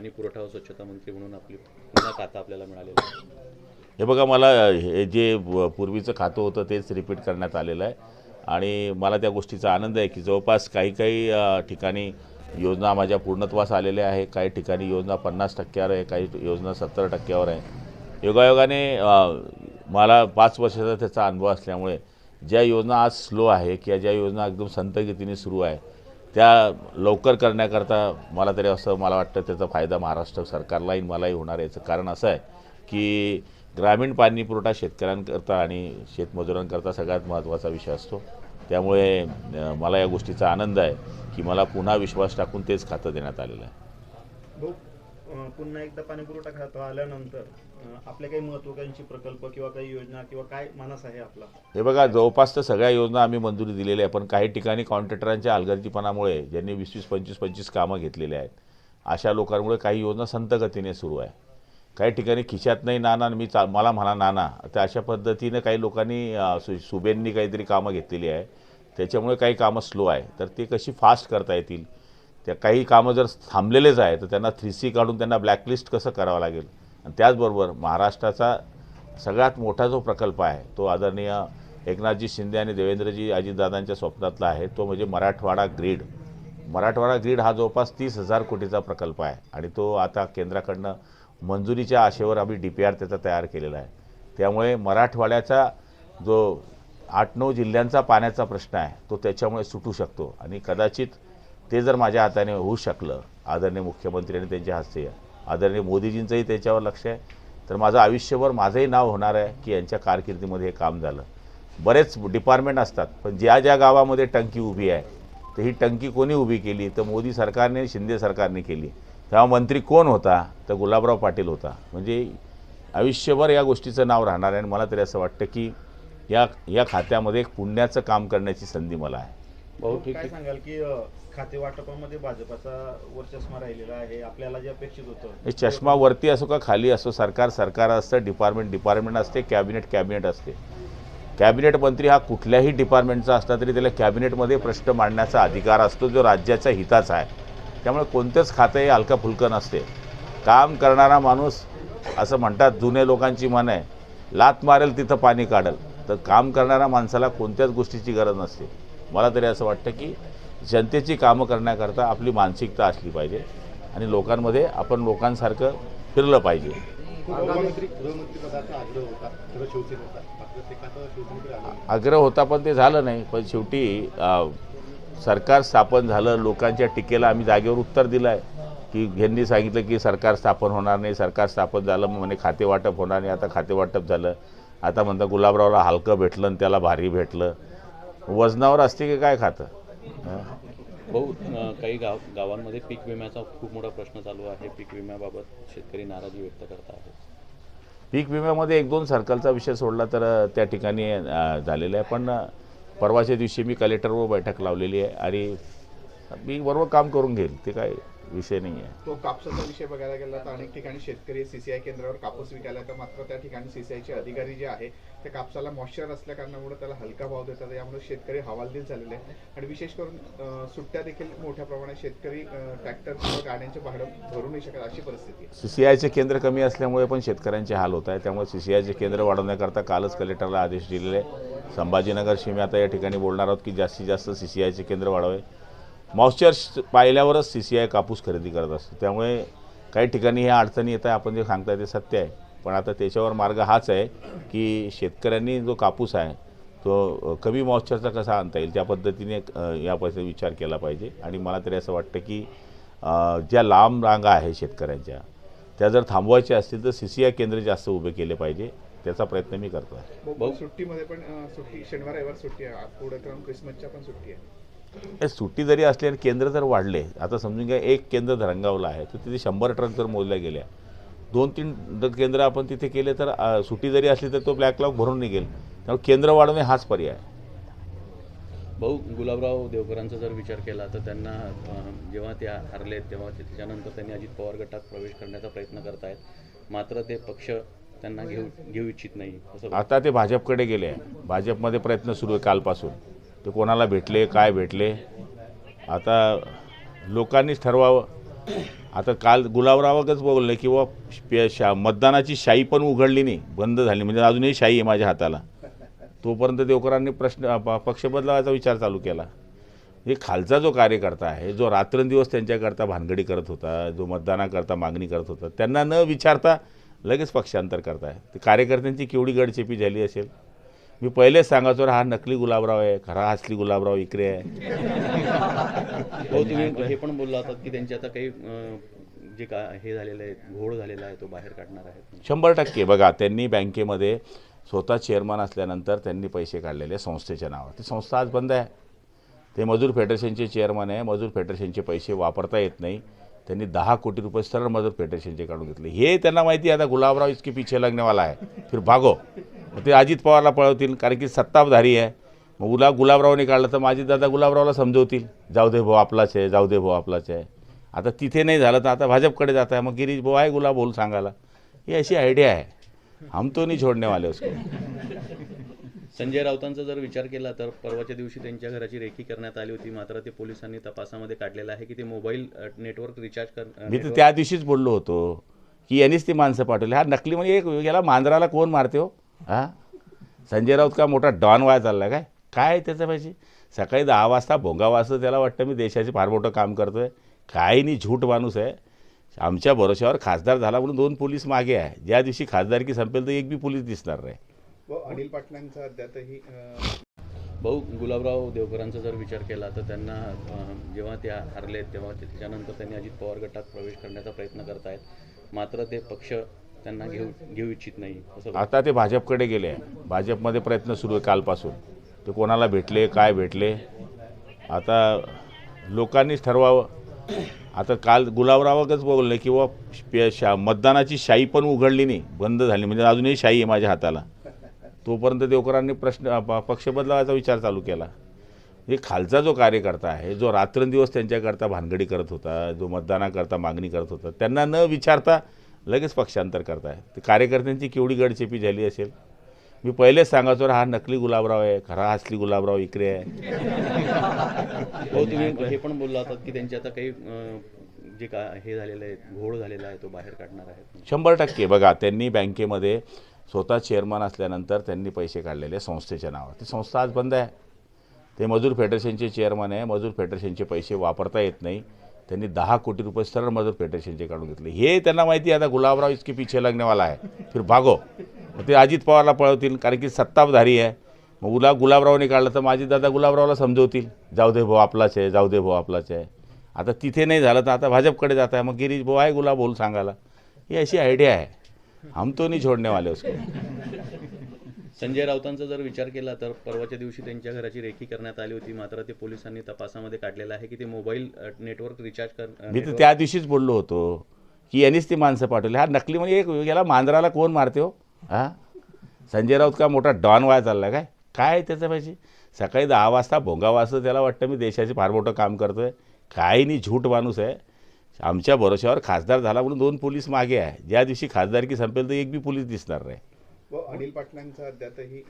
पाणी पुरवठा व स्वच्छता मंत्री म्हणून आपली पुन्हा खातं आपल्याला मिळालेलं आहे. हे बघा मला हे जे पूर्वीचं खातं होतं तेच रिपीट करण्यात आलेलं आहे. आणि मला त्या गोष्टीचा आनंद आहे की जवळपास काही काही अ, ठिकाणी योजना माझ्या पूर्णत्वास आलेल्या आहे. काही ठिकाणी योजना पन्नास टक्क्यावर आहे काही योजना सत्तर टक्क्यावर आहे. योगायोगाने अ, मला पाच वर्षाचा त्याचा अनुभव असल्यामुळे ज्या योजना आज स्लो आहे किंवा ज्या योजना एकदम संतगतीने सुरू आहे त्या लवकर करण्याकरता मला तरी असं मला वाटतं त्याचा फायदा महाराष्ट्र सरकारलाही मलाही होणार याचं कारण असं आहे की ग्रामीण पाणी पुरवठा शेतकऱ्यांकरता आणि शेतमजुरांकरता सगळ्यात महत्त्वाचा विषय असतो. त्यामुळे मला या गोष्टीचा आनंद आहे की मला पुन्हा विश्वास टाकून तेच खातं देण्यात आलेलं आहे. पुन्हा एकदा पाणी पुरवठा खातं आल्यानंतर आपल्या काही महत्वाकांक्षी प्रकल्प किंवा काही योजना किंवा काय मानस आहे आपला? हे बघा जवळपास तर सगळ्या योजना आम्ही मंजुरी दिलेल्या आहे पण काही ठिकाणी कॉन्ट्रॅक्टरांच्या अलगर्जीपणामुळे ज्यांनी वीस वीस पंचवीस पंचवीस कामं घेतलेली आहेत अशा लोकांमुळे काही योजना संतगतीने सुरू आहे. काही ठिकाणी खिशात नाही नाना आणि मी चा मला म्हणा नाना तर अशा पद्धतीनं काही लोकांनी सु सुबेंनी काहीतरी कामं घेतलेली आहे. त्याच्यामुळे काही कामं स्लो आहे. तर ते कशी फास्ट करता येतील? त्या काही कामं जर थांबलेलेच आहे तर त्यांना थ्री सी काढून त्यांना ब्लॅकलिस्ट कसं करावं लागेल? आणि त्याचबरोबर महाराष्ट्राचा सगळ्यात मोठा जो प्रकल्प आहे तो आदरणीय एकनाथजी शिंदे आणि देवेंद्रजी अजितदादांच्या स्वप्नातला आहे तो म्हणजे मराठवाडा ग्रीड. मराठवाडा ग्रीड हा जवळपास तीस हजार कोटीचा प्रकल्प आहे आणि तो आता केंद्राकडनं मंजुरीच्या आशेवर आम्ही डी पी आर त्याचा तयार केलेला आहे. त्यामुळे मराठवाड्याचा जो आठ नऊ जिल्ह्यांचा पाण्याचा प्रश्न आहे तो त्याच्यामुळे सुटू शकतो. आणि कदाचित ते जर माझ्या हाताने होऊ शकलं आदरणीय मुख्यमंत्री आणि त्यांच्या हस्ते आदरणीय मोदीजींचंही त्याच्यावर लक्ष आहे तर माझं आयुष्यभर माझंही नाव होणार आहे की यांच्या कारकिर्दीमध्ये हे काम झालं. बरेच डिपार्टमेंट असतात पण ज्या ज्या गावामध्ये टंकी उभी आहे तर ही टंकी कोणी उभी केली? तर मोदी सरकारने शिंदे सरकारने केली. तेव्हा मंत्री कोण होता? तर गुलाबराव पाटील होता. म्हणजे आयुष्यभर या गोष्टीचं नाव राहणार आहे आणि मला तरी असं वाटतं की या या खात्यामध्ये एक पुण्याचं काम करण्याची संधी मला आहे. भाऊ भाऊ, ठीक सांगाल की खाते वाटपामध्ये भाजपाचा वर्चस्व राहिलेला आहे आपल्याला जे अपेक्षित होतं. चष्मा वरती असो का खाली असो सरकार सरकार असतं डिपार्टमेंट डिपार्टमेंट असते कॅबिनेट कॅबिनेट असते. कॅबिनेट मंत्री हा कुठल्याही डिपार्टमेंटचा असला तरी त्याला कॅबिनेटमध्ये प्रश्न मांडण्याचा अधिकार असतो जो राज्याच्या हिताचा आहे. त्यामुळे कोणतंच खातं हे हलका फुलकं नसते. काम करणारा माणूस असं म्हणतात जुने लोकांची मन आहे. लात मारेल तिथं पाणी काढेल. तर काम करणाऱ्या माणसाला कोणत्याच गोष्टीची गरज नसते. मला तरी असं वाटतं की जनतेची कामं करण्याकरता आपली मानसिकता असली पाहिजे आणि लोकांमध्ये आपण लोकांसारखं फिरलं पाहिजे. आग्रह होता पण ते झालं नाही. पण शेवटी सरकार स्थापन झालं लोकांच्या टीकेला आम्ही जागेवर उत्तर दिलं आहे की यांनी सांगितलं की सरकार स्थापन होणार नाही सरकार स्थापन झालं मग म्हणे खाते वाटप होणार नाही आता खाते वाटप झालं. आता म्हणता गुलाबरावला हलकं भेटलं आणि त्याला भारी भेटलं. वजनावर असते की काय खातं? हं? भाऊ काही गाव गावांमध्ये पीक विम्याचा खूप मोठा प्रश्न चालू आहे. पीक विम्याबाबत शेतकरी नाराजी व्यक्त करत आहेत पीक विम्यामध्ये एक दोन सर्कलचा विषय सोडला तर त्या ठिकाणी झालेला आहे. पण परवाच्या दिवशी मी कलेक्टरवर बैठक लावलेली आहे आणि मी बरोबर काम करून घेईल ते काय विषय नाही आहे तो कापसाचा विषय बघायला गेला तर अनेक ठिकाणी शेतकरी सीसीआय केंद्रावर कापूस विकायला येतात. मात्र त्या ठिकाणी सीसीआयचे अधिकारी जे आहे ते कापसाला मॉइश्चर असल्या कारणामुळे त्याला हलका भाव देतात. यामुळे शेतकरी हवालदिल झालेले आहे आणि विशेष करून सुट्ट्या देखील मोठ्या प्रमाणात शेतकरी ट्रॅक्टर किंवा गाड्यांचे भाडं भरू नाही शकत अशी परिस्थिती आहे. सी सी आयचे केंद्र कमी असल्यामुळे पण शेतकऱ्यांचे हाल होत आहे त्यामुळे सी सी आयचे केंद्र वाढवण्याकरता कालच कलेक्टरला आदेश दिलेले आहे संभाजीनगर शिमी आता या ठिकाणी बोलणार आहोत की जास्तीत जास्त सी सी आयचे केंद्र वाढावे मॉइश्चर पाहिल्यावरच सी सी आय कापूस खरेदी करत असतो. त्यामुळे काही ठिकाणी ह्या अडचणी येत आहे आपण जे सांगताय ते सत्य आहे. पण आता त्याच्यावर मार्ग हाच आहे की शेतकऱ्यांनी जो कापूस आहे तो कमी मॉइश्चरचा कसा आणता येईल त्या पद्धतीने अ, यापासून विचार केला पाहिजे. आणि मला तरी असं वाटतं की ज्या लांब रांगा आहे शेतकऱ्यांच्या त्या जर थांबवायच्या असतील तर सी सी आय केंद्र जास्त उभे केले पाहिजे. त्याचा प्रयत्न मी करतो. आहे भाऊ, सुट्टीमध्ये पण सुट्टी शनिवार रविवार सुट्टी आहे. क्रिसमसच्या पण सुट्टी आहे. हे सुट्टी जरी असली आणि केंद्र जर वाढले आता समजून घ्या एक केंद्र धरंगावलं आहे तर तिथे शंभर ट्रक जर मोजल्या गेल्या दोन तीन केंद्र आपण तिथे केले तर सुट्टी जरी असली तर तो ब्लॅकलॉक भरून निघेल. त्यामुळे केंद्र वाढवणे हाच पर्याय भाऊ गुलाबराव देवकरांचा जर विचार केला तर त्यांना जेव्हा ते हरलेत तेव्हा त्याच्यानंतर त्यांनी अजित पवार गटात प्रवेश करण्याचा प्रयत्न करतायत. मात्र ते पक्ष त्यांना घेऊ घेऊ इच्छित नाही असं आता ते भाजपकडे गेले आहे भाजपमध्ये प्रयत्न सुरू आहे कालपासून. ते कोणाला भेटले काय भेटले? आता लोकांनीच ठरवावं. आता काल गुलाबरावच बोललं की शा मतदानाची शाई पण उघडली नाही बंद झाली. म्हणजे अजूनही शाई आहे माझ्या हाताला. तोपर्यंत देवकरांनी प्रश्न पक्ष बदलावायचा विचार चालू केला. हे खालचा जो कार्यकर्ता आहे जो रात्रंदिवस त्यांच्याकरता भानगडी करत होता जो मतदानाकरता मागणी करत होता त्यांना न विचारता लगेच पक्षांतर करताय. ते कार्यकर्त्यांची केवढी गडचेपी झाली असेल? मी पहिलेच सांगायचो हा नकली गुलाबराव आहे खरा असली गुलाबराव इकडे आहे. हो तुम्ही हे पण बोलला होतात की त्यांचे आता काही जे का हे झालेलं आहे घोळ झालेला आहे तो बाहेर काढणार आहे. शंभर टक्के. बघा त्यांनी बँकेमध्ये स्वतः चेअरमन असल्यानंतर त्यांनी पैसे काढलेले संस्थेच्या नावावर. ती संस्था आज बंद आहे. ते मजूर फेडरेशनचे चेअरमन आहे. मजूर फेडरेशनचे पैसे वापरता येत नाही. त्यांनी दहा कोटी रुपये सरळ मदत फेडरेशनचे काढून घेतले. हे त्यांना माहिती आहे आता गुलाबराव इसके पिछे लगनेवाला आहे. फिर भागो. मग ते अजित पवारला पळवतील कारण की सत्ताधारी आहे. मग गुला गुलाबरावने काढलं तर माझी दादा गुलाबरावला समजवतील. जाऊ दे भाऊ आपलाच आहे जाऊ दे भाऊ आपलाच आहे. आता तिथे नाही झालं तर आता भाजपकडे जात आहे. मग गिरीश भाऊ आहे गुलाब बोल सांगायला. ही अशी आयडिया आहे. हम तो नाही छोड़ने उसको. संजय राऊतांचा जर विचार केला तर परवाच्या दिवशी त्यांच्या घराची रेखी करण्यात आली होती. मात्र ते पोलिसांनी तपासामध्ये काढलेलं आहे की ते मोबाईल नेटवर्क रिचार्ज कर मी तर त्या दिवशीच बोललो होतो की यांनीच ती माणसं पाठवली. हा नकली म्हणजे एक याला मांजराला कोण मारते हो? हा? संजय राऊत का मोठा डॉन वाया चालला काय? काय आहे त्याचं पाहिजे सकाळी दहा वाजता भोंगा वाजता त्याला वाटतं मी देशाचे फार मोठं काम करतोय. काही नाही झूट माणूस आहे. आमच्या भरोश्यावर खासदार झाला म्हणून दोन पोलीस मागे आहे. ज्या दिवशी खासदारकी संपेल तर एक बी पोलीस दिसणार नाही. व अनिल पाटलांचा अद्यापही अं, भाऊ गुलाबराव देवकरांचा जर विचार केला तर त्यांना जेव्हा ते हरलेत तेव्हा त्याच्यानंतर त्यांनी अजित पवार गटात प्रवेश करण्याचा प्रयत्न करतायत. मात्र ते पक्ष त्यांना घेऊ घेऊ इच्छित नाही असं आता ते भाजपकडे गेले. आहे भाजपमध्ये प्रयत्न सुरू आहे कालपासून. ते कोणाला भेटले काय भेटले? आता लोकांनीच ठरवावं. आता काल गुलाबरावच बोलले की बुवा पे- शा मतदानाची शाई पण उघडली नाही. बंद झाली. म्हणजे अजूनही शाई आहे माझ्या हाताला. तोपर्यंत देवकरांनी प्रश्न पक्ष बदलावायचा विचार चालू केला. हे खालचा जो कार्यकर्ता आहे जो रात्रंदिवस त्यांच्याकरता भानगडी करत होता जो मतदानाकरता मागणी करत होता त्यांना न विचारता लगेच पक्षांतर करताय. ते कार्यकर्त्यांची केवढी गडचेपी झाली असेल? मी पहिलेच सांगायचो हा नकली गुलाबराव आहे खरा असली गुलाबराव इकडे आहे. हो तुम्ही हे पण बोलला होतात की त्यांचे आता काही जे का हे झालेलं आहे घोळ झालेला आहे तो बाहेर काढणार आहे. शंभर टक्के. बघा त्यांनी बँकेमध्ये स्वतः चेअरमन असल्यानंतर त्यांनी पैसे काढलेले संस्थेच्या नावावर. ती संस्था आज बंद आहे. ते मजूर फेडरेशनचे चेअरमन आहे मजूर फेडरेशनचे पैसे वापरता येत नाही. त्यांनी दहा कोटी रुपये सरळ मजूर फेडरेशनचे काढून घेतले. हे त्यांना माहिती आहे आता गुलाबराव इसके पिछे लगनेवाला आहे. फिर भागो. मग ते अजित पवारला पळवतील कारण की सत्ताधारी आहे. मग गुला गुलाबरावने काढलं तर माझी दादा गुलाबरावला समजवतील. जाऊ दे भाऊ आपलाच आहे जाऊ दे भाऊ आपलाच आहे. आता तिथे नाही झालं तर आता भाजपकडे जात आहे. मग गिरीश भाऊ आहे गुलाब बोल सांगायला. ही अशी आयडिया आहे. हम तो नहीं छोड़ने वाले उसको। संजय राऊतांचा जर विचार केला तर परवाच्या दिवशी त्यांच्या घराची रेखी करण्यात आली होती मात्र ते पोलिसांनी तपासामध्ये काढलेलं आहे की ते मोबाईल नेटवर्क रिचार्ज कर मी तर त्या दिवशीच बोललो होतो की यांनीच ती माणसं पाठवली. हा नकली म्हणजे एक याला मांजराला कोण मारते हो? हा? संजय राऊत का मोठा डॉन वाया चालला काय? काय आहे त्याचं पाहिजे सकाळी दहा वाजता भोंगा वाजता त्याला वाटतं मी देशाचे फार मोठं काम करतोय. काही नाही झूट माणूस आहे. आमच्या भरोश्यावर खासदार झाला म्हणून दोन पोलीस मागे आहे. ज्या दिवशी खासदारकी संपेल तर एक बी पोलीस दिसणार नाही. अनिल पाटलांचा अद्यापही